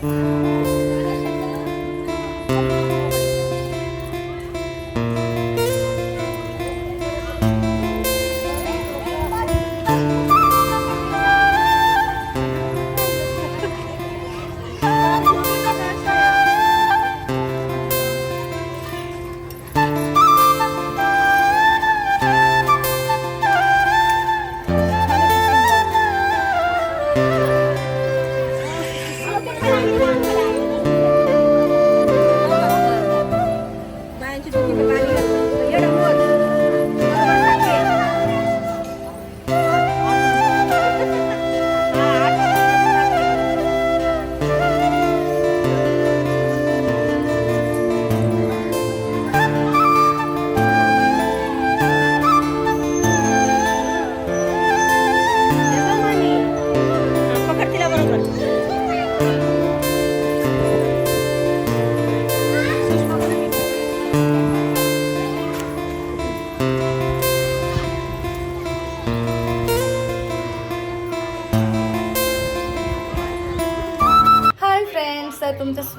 Mm-hmm.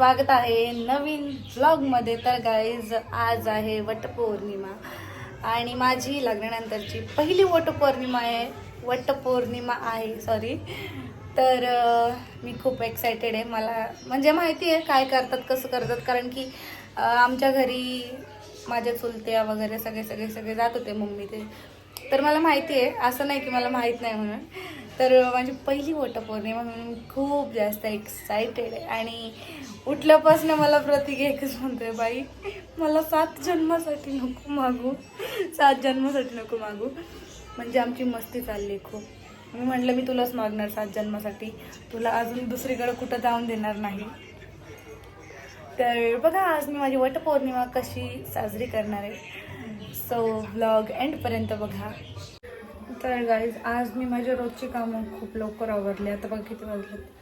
स्वागत आहे नवीन व्लॉगमध्ये तर गाईज आज आहे वटपौर्णिमा. आणि माझी लग्नानंतरची पहिली वटपौर्णिमा आहे. वटपौर्णिमा आहे सॉरी तर मी खूप एक्सायटेड आहे. मला म्हणजे माहिती आहे काय करतात कसं करतात. कारण की आमच्या घरी माझ्या चुलत्या वगैरे सगळे सगळे सगळे जात होते मम्मी ते. तर मला माहिती आहे असं नाही की मला माहीत नाही म्हणून. तर माझी पहिली वटपौर्णिमा म्हणून खूप जास्त एक्सायटेड आहे. आणि उठल्यापासून मला प्रतीक एकच म्हणतोय बाई. मला सात जन्मासाठी नको मागू. सात जन्मासाठी नको मागू. म्हणजे आमची मस्ती चालली आहे खूप. मी म्हटलं मी तुलाच मागणार सात जन्मासाठी. तुला अजून दुसरीकडे कुठं जाऊन देणार नाही. तर बघा आज मी माझी वटपौर्णिमा कशी साजरी करणार आहे. सो ब्लॉग एंडपर्यंत बघा. तर गाईज आज मी माझ्या रोजची कामं खूप लवकर आवरली. आता बघा किती वाजले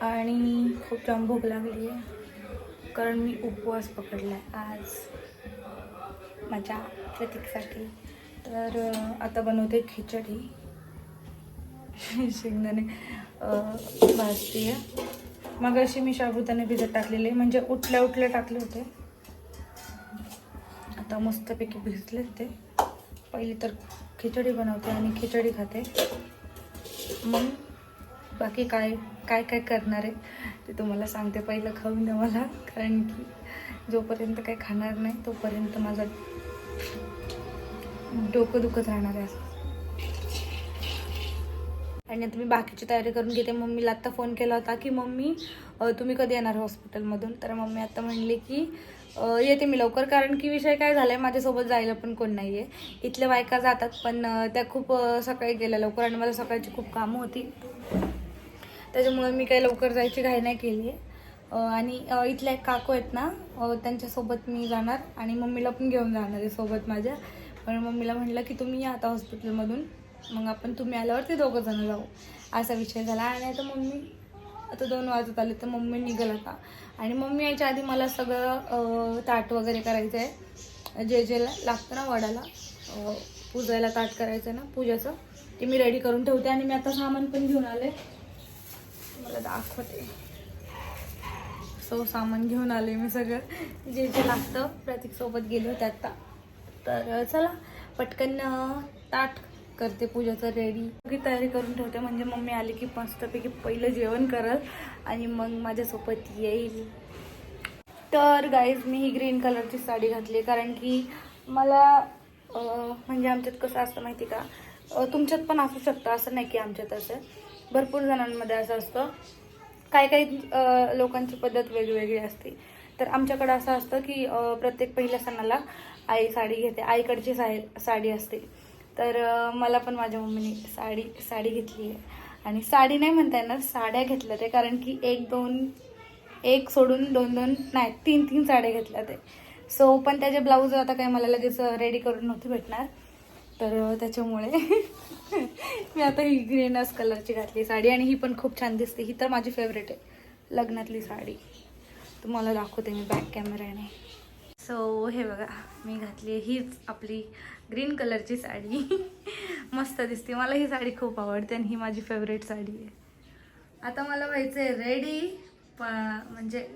आणि खूप जाम भूक लागली आहे. कारण मी उपवास पकडला आहे आज. माझ्या प्रतीकसाठी. तर आता बनवते खिचडी. शेंगदाणे भाजते मग अशी मी शाबुदाणे भिजत टाकलेले म्हणजे उठल्या उठल्या टाकले होते. आता मस्तपैकी भिजले ते. पहिली तर खिचडी बनवते आणि खिचडी खाते. मग बाकी काय काय काय करणार आहे ते तुम्हाला सांगते. पहिलं खाऊन द्या मला कारण की जोपर्यंत काही खाणार नाही तोपर्यंत माझं डोकं दुखत राहणार आहे असं. आणि आता मी बाकीची तयारी करून घेते. मम्मीला आत्ता फोन केला होता की मम्मी तुम्ही कधी येणार हॉस्पिटलमधून तर मम्मी आत्ता म्हणली की येते मी लवकर कारण की विषय काय झाला आहे माझ्यासोबत जायला पण कोण नाही आहे इथल्या बायका जातात पण त्या खूप सकाळी गेल्या लवकर आणि मला सकाळची खूप कामं होती. त्याच्यामुळे मी काही लवकर जायची घाई नाही केली आहे. आणि इथल्या एक काकू आहेत ना त्यांच्यासोबत मी जाणार आणि मम्मीला पण घेऊन जाणार आहे सोबत माझ्या. पण मम्मीला म्हटलं की तुम्ही या आता हॉस्पिटलमधून. मग आपण तुम्ही आल्यावर ते दोघं जण जाऊ. असा विषय झाला. आणि आता मम्मी आता दोन वाजत आले तर मम्मी निघाल आता. आणि मम्मी यायच्या आधी मला सगळं ताट वगैरे करायचं आहे जे जे लागतं ना वडाला पूजायला ताट करायचं आहे ना पूजाचं ते मी रेडी करून ठेवते. आणि मी आता सामान पण घेऊन आले. मला दाखवते. सो सामान घेऊन आले मी सगळं. जे जे लागतं प्रतीकसोबत गेले होते आत्ता तर चला पटकन ताट करते पूजाचं रेडी सगळी तयारी करून ठेवते. म्हणजे मम्मी आली की मस्तपैकी पहिलं जेवण करल आणि मग माझ्यासोबत येईल. तर गाईज मी ही ग्रीन कलरची साडी घातली. कारण की मला म्हणजे आमच्यात कसं असतं माहिती का? तुमच्यात पण असू शकतं. असं नाही की आमच्यात असं. भरपूर जणांमध्ये असं असतं. काही काही लोकांची पद्धत वेगवेगळी असते. तर आमच्याकडं असं असतं की प्रत्येक पहिल्या सणाला आई साडी घेते. आईकडची साडी साडी असते. तर मला पण माझ्या मम्मीने साडी साडी घेतली आहे. आणि साडी नाही म्हणता येणार साड्या घेतल्या ते कारण की एक दोन एक सोडून दोन दोन नाही तीन तीन साड्या घेतल्या ते सो पण त्याचे ब्लाऊज आता काय मला लगेच रेडी करून नव्हती भेटणार. तर त्याच्यामुळे मी आता ही ग्रीनस कलरची घातली साडी आणि ही पण खूप छान दिसते. ही तर माझी फेवरेट आहे लग्नातली साडी. तुम्हाला दाखवते मी बॅक कॅमेऱ्याने सो हे बघा मी घातली आहे हीच आपली ग्रीन कलरची साडी. मस्त दिसते. मला ही साडी खूप आवडते आणि ही माझी फेवरेट साडी आहे. आता मला व्हायचं आहे रेडी प- म्हणजे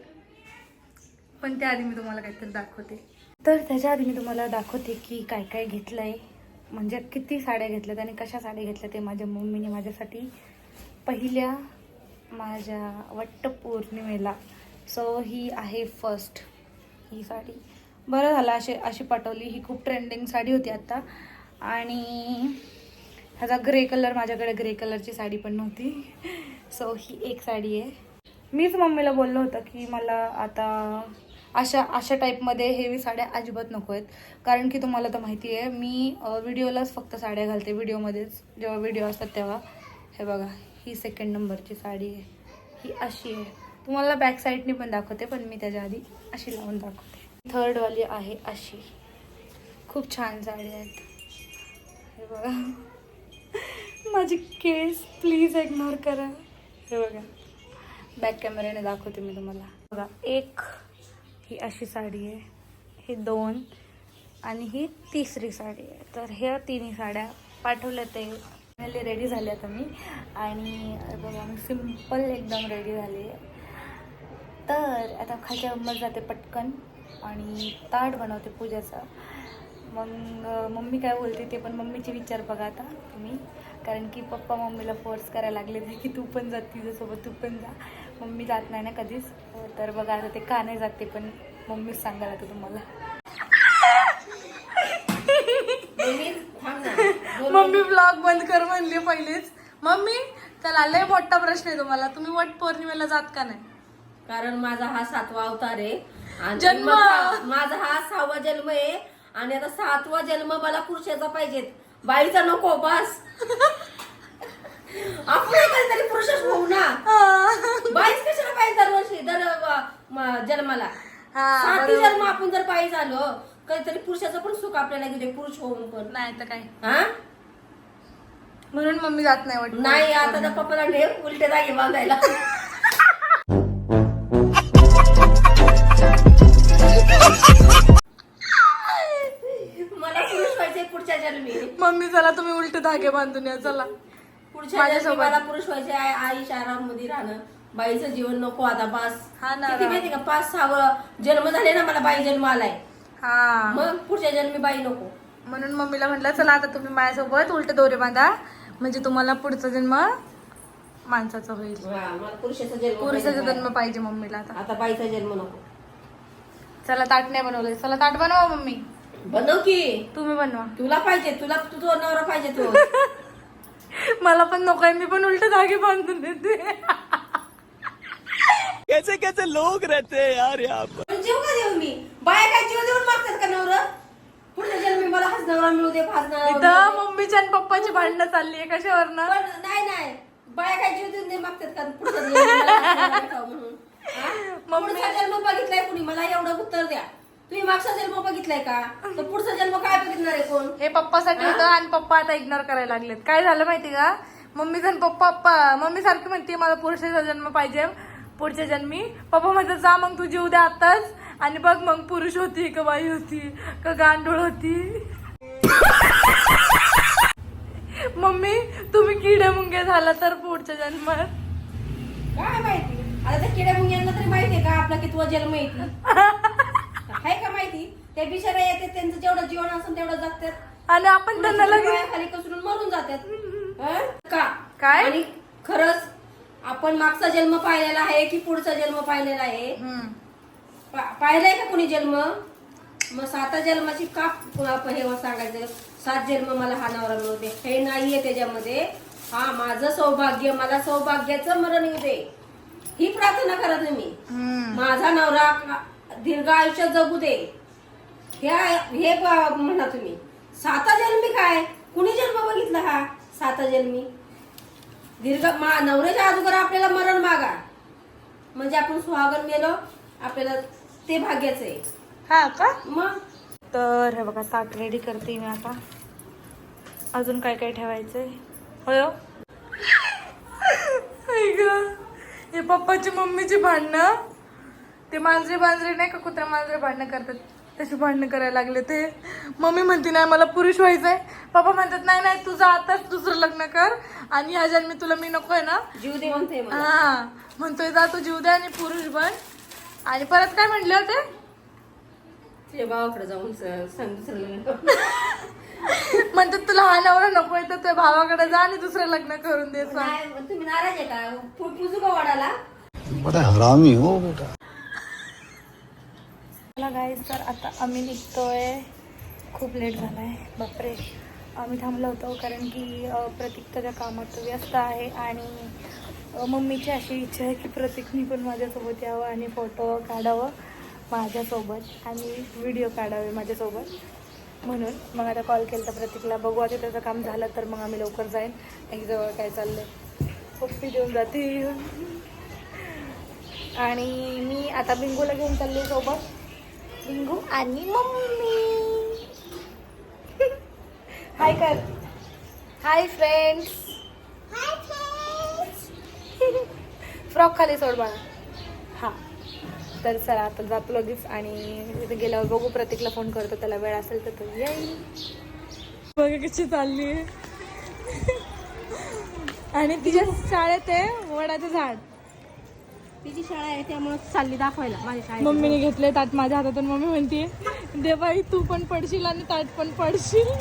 पण त्याआधी मी तुम्हाला काहीतरी दाखवते. तर त्याच्या आधी मी तुम्हाला दाखवते की काय काय घेतलं आहे म्हणजे किती साड्या घेतल्यात आणि कशा साड्या घेतल्या ते माझ्या मम्मीने माझ्यासाठी पहिल्या माझ्या वट्टपौर्णिमेला. सो ही आहे फर्स्ट ही साडी. बरं झालं अशी अशी पाठवली. ही खूप ट्रेंडिंग साडी होती आत्ता आणि ह्याचा ग्रे कलर माझ्याकडे ग्रे कलरची साडी पण नव्हती. सो ही एक साडी आहे. मीच मम्मीला बोललो होतं की मला आता अशा अशा टाईपमध्ये हेवी साड्या अजिबात नको आहेत कारण की तुम्हाला तर माहिती आहे मी व्हिडिओलाच फक्त साड्या घालते व्हिडिओमध्येच जेव्हा व्हिडिओ असतात तेव्हा. हे बघा ही सेकंड नंबरची साडी आहे. ही अशी आहे. तुम्हाला बॅक साईडनी पण दाखवते पण मी त्याच्या आधी अशी लावून दाखवते. थर्डवाली आहे अशी. खूप छान साडी आहेत. हे बघा. माझी केस प्लीज इग्नोर करा. हे बघा. बॅक कॅमेऱ्याने दाखवते मी तुम्हाला. बघा एक ही अशी साडी आहे. ही दोन आणि ही तिसरी साडी आहे. तर ह्या तिन्ही साड्या पाठवल्या ते. फायनली रेडी झाल्या आता मी. आणि बघा मी सिंपल एकदम रेडी झाली. आहे तर आता खालच्या रूमवर जाते पटकन. आणि ताट बनवते पूजेचं. मग मम्मी काय बोलते ते पण मम्मीचे विचार बघा आता तुम्ही. कारण की पप्पा मम्मीला फोर्स करायला लागले की तू पण जा तिच्यासोबत तू पण जा. मम्मी जात नाही ना कधीच. तर बघा आता ते का नाही जात पण मम्मीच सांगायला आता तुम्हाला. मम्मी ब्लॉग बंद कर म्हणली पहिलेच. मम्मी त्याला लय मोठा प्रश्न आहे तुम्हाला. तुम्ही वट पौर्णिमेला जात का नाही? कारण माझा हा सातवा अवतार आहे. जन्म. माझा हा सहावा जन्म आहे. आणि आता सातवा जन्म मला पुरुषाचा पाहिजेत. बाईचा नको बस. आपण पुरुषच होऊ ना. बाईच कशाला पाहिजे दरवर्षी? दर जन्माला. हा. जन्म आपण जर पाहिजे झालो कधीतरी पुरुषाचं पण सुख आपल्याला घेते पुरुष होऊन पण. नाही तर काय? हा? म्हणून मम्मी जात नाही वट नाही आता तर पप्पाला ठेव उलटे जागे बांधायला. मला पुरुष व्हायचे पुढच्या जन्मी. मम्मी चला तुम्ही उलटे धागे बांधून या चला. मला पुरुष व्हायचे आहे आई मध्ये राहणं. बाईचं जीवन नको आता पाच हा ना, किती. माहिती का? पाच सहा जन्म झाले ना मला बाई जन्म आलाय. हा. मग पुढच्या जन्मी बाई नको. म्हणून मम्मीला म्हटलं चला आता तुम्ही माझ्यासोबत उलटे दोरे बांधा. म्हणजे तुम्हाला पुढचा जन्म माणसाचा होईल. पुरुषाचा जन्म पुरुषाचा पाहिजे. जन्म पाहिजे मम्मीला आता. आता बाईचा जन्म नको. चला ताट नाही बनवलंय चला ताट बनवा मम्मी. बनव की. तुम्ही बनवा. तुला पाहिजे तुला तुझा नवरा पाहिजे तो. मला पण नकोय मी पण उलटे धागे बांधून देते. कैसे कैसे लोग रहते हैं यार यहाँ पर। पण जीव का देऊ मी? बाया काय जीव देऊन मागतात का नवरा? पुढच्या जन्मी मला हाच नवरा मिळू दे हाच नवरा मिळू इथं. मम्मीच्या आणि पप्पाची भांडणं चालली आहे कशावरनं? पण नाही नाही. बाया काय जीव देऊन दे मागतात का? पुढच्या जन्मी मला हाच नवरा भेटावा म्हणून हा? मम्मी- पुढचा जन्म बघितलाय कुणी मला एवढं उत्तर द्या तुम्ही मागचा जन्म बघितलाय का? तर पुढचा जन्म काय बघितणार आहे कोण? हे पप्पासाठी होतं आणि पप्पा आता इग्नोर करायला लागलेत. काय झालं माहिती का? मम्मी जण पप्पा पप्पा मम्मी सारखी म्हणते मला पुरुषाचा जन्म पाहिजे पुढच्या जन्मी. पप्पा म्हणतात जा मग तू जीव द्या आताच आणि बघ मग पुरुष होती का बाई होती का गांडूळ होती. मम्मी तुम्ही किडे मुंगे झाला तर पुढच्या जन्मात. काय माहिती? आता त्या किड्या मुंग्यांना तरी माहितीये का आपला कितवा जन्म येते आहे का माहिती? त्या बिचारा येते त्यांचं जेवढं जीवन असेल तेवढं जगतात. आणि आपण त्यांना लगेच खाली कसरून मरून जातात. हं? का? काय? आणि खरंच आपण मागचा जन्म पाहिलेला आहे की पुढचा जन्म पाहिलेला आहे? हम्म. पा- पाहिलाय का कोणी जन्म? मग साता जन्माची का हे सांगायचं? सात जन्म मला हा नवरा मिळू दे. हे नाहीये त्याच्यामध्ये. हा माझं सौभाग्य मला सौभाग्याचं मरण येऊ दे. ही प्रार्थना करत नाही मी. हम्म. माझा नवरा का- दीर्घ आयुष्य जगू दे. हे हे म्हणा तुम्ही. साता जन्मी काय? कुणी जन्म बघितला हा? साता जन्मी. दीर्घ मा नवऱ्याच्या अगोदर आपल्याला मरण मागा. म्हणजे आपण सुहागन गेलो आपल्याला ते भाग्याचं आहे. हा का? मग? तर हे बघा ताट रेडी करते मी आता. अजून काय काय ठेवायचंय? होय हो? हे पप्पाची मम्मीची भांडणं? ते मांजरे बांजरे नाही का कुत्रा मांजरे भांडणं करतात? तशी भांडणं करायला लागले ते. मम्मी म्हणते नाही मला पुरुष व्हायचंय. पप्पा म्हणतात नाही नाही तुझं आताच दुसरं लग्न कर आणि ह्या जन्मी तुला मी नकोय ना. जीव दे म्हणते मला. हा म्हणतोय जा तू जीव दे आणि पुरुष बन. आणि परत काय म्हणले होते? तुझ्या भावाकडे जाऊन स- सांग दुसरं लग्न म्हणतात तुला हा नवरा नकोय तर तुझ्या भावाकडे जा आणि दुसरं लग्न करून दे सांग. नाही, तुम्ही नाराज आहे का? पु- पुजू का वडाला. बड़ा हरामी हो बेटा. मला गाईज तर आता आम्ही निघतोय. खूप लेट झाला आहे बापरे. आम्ही थांबलो होतो कारण की प्रतीक त्याच्या कामात व्यस्त आहे आणि मम्मीची अशी इच्छा आहे की प्रतीकनी पण माझ्यासोबत यावं आणि फोटो काढावं माझ्यासोबत आणि व्हिडिओ काढावे माझ्यासोबत. म्हणून मग आता कॉल केला तर प्रतीकला. बघू आता त्याचं काम झालं तर मग आम्ही लवकर जाईन. एक जवळ काय चाललं पप्पी देऊन जाते आणि मी आता बिंगूला घेऊन चालले सोबत. बिंगू आणि मम्मी हाय कर हाय फ्रेंड्स फ्रॉक खाली सोड बाळा. हां. तर चला आता जातो लगेच आणि तिथे गेल्यावर बघू प्रतीकला फोन करतो त्याला वेळ असेल तर तो येईल. बघा कशी चालली आणि तिच्या शाळेत आहे वडाचं झाड. तिची शाळा आहे त्यामुळे चालली दाखवायला माझ्या शाळेत मम्मीने घेतले ताट माझ्या हातातून. मम्मी म्हणते देवाई तू पण पडशील आणि ताट पण पडशील.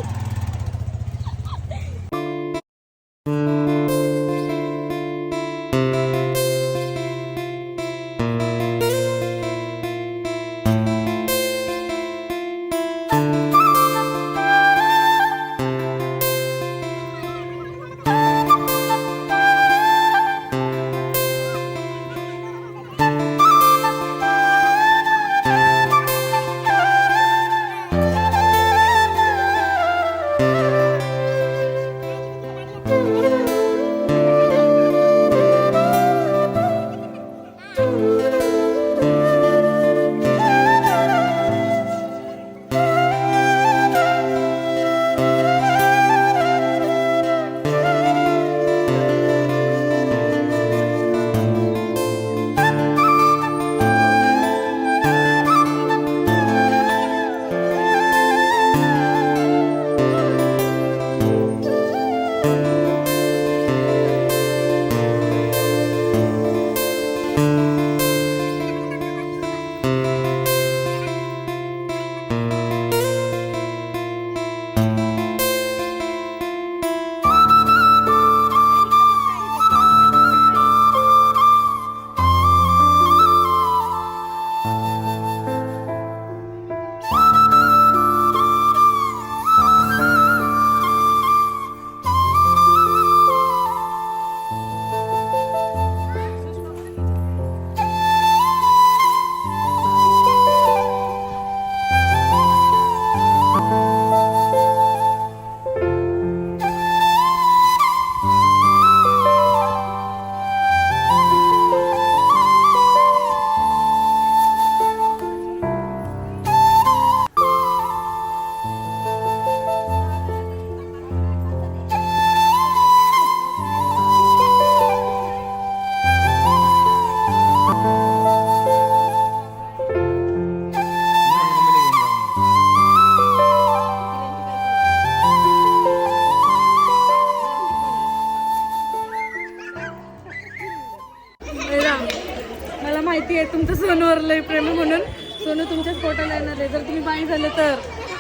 आहे जर तुम्ही बाई झाले तर.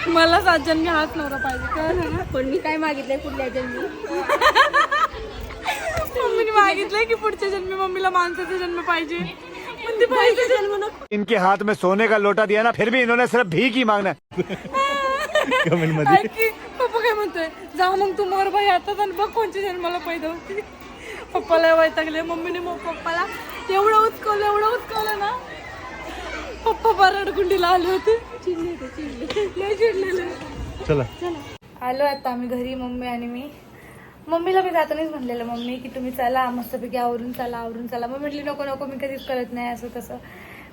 मला सात जन्मी हाच नवरा पाहिजे कळलं ना पण मी काय मागितलंय पुढल्या जन्मी? मम्मीने मागितलंय की पुढच्या जन्मी मम्मीला माणसाचा जन्म पाहिजे. पण ती पाहिजे जन्म नको. इनके हाथ में सोने का लोटा दिया ना फिर भी इन्होंने सिर्फ भीख ही मांगना ऐक की, पप्पा काय म्हणतोय? जाऊ मग तू मोर बाई आता आणि बघ कोणच्या जन्माला पैदा होती. पप्पाला वैतागले मम्मीने मग पप्पाला एवढं उचकवलं एवढं उचकवलं ना. पप्पा बरडकुंडीला आले होते. चला. आलो आता आम्ही घरी मम्मी आणि मी. मम्मीला मी जातानाच म्हणलेलं मम्मी की तुम्ही चला मस्तपैकी आवरून चला आवरून चला. मग म्हटली नको नको मी कधीच करत नाही असं तसं.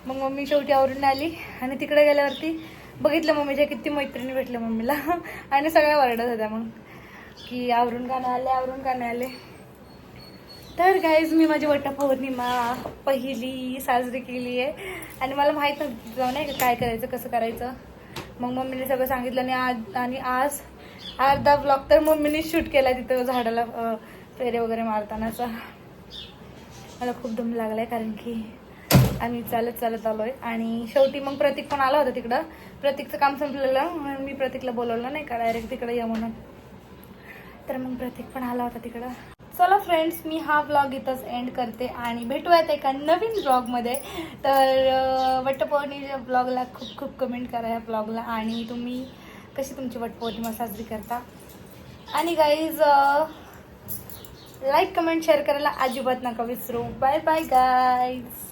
मग मम्मी शेवटी आवरून आली आणि तिकडे गेल्यावरती बघितलं मम्मीच्या किती मैत्रिणी भेटल्या मम्मीला. आणि सगळ्या वरडत होत्या मग की आवरून का नाही आले आवरून का नाही आले. तर गाईज मी माझी वटपौर्णिमा पहिली साजरी केली आहे. आणि मला माहीत नव्हतं नाही का काय करायचं कसं करायचं. मग मम्मीने सगळं सांगितलं आणि आज आणि आज अर्धा ब्लॉग तर मम्मीने शूट केला तिथं झाडाला फेरे वगैरे मारतानाचा मला खूप दम लागलाय कारण की आम्ही चालत चालत आलो आहे आणि शेवटी मग प्रतीक पण आला होता तिकडं. प्रतीकचं काम संपलेलं म्हणून मी प्रतीकला बोलवलं नाही का डायरेक्ट तिकडं या म्हणून. तर मग प्रतीक पण आला होता तिकडं. चला फ्रेंड्स मी हा ब्लॉग इथंच एंड करते आणि भेटूयात एका नवीन ब्लॉगमध्ये तर अं, वटपौर्णिमेच्या ब्लॉगला खूप खूप कमेंट करा या ब्लॉगला आणि तुम्ही कशी तुमची वटपौर्णिमा साजरी करता. आणि गाईज लाईक कमेंट शेअर करायला अजिबात नका विसरू. Bye bye guys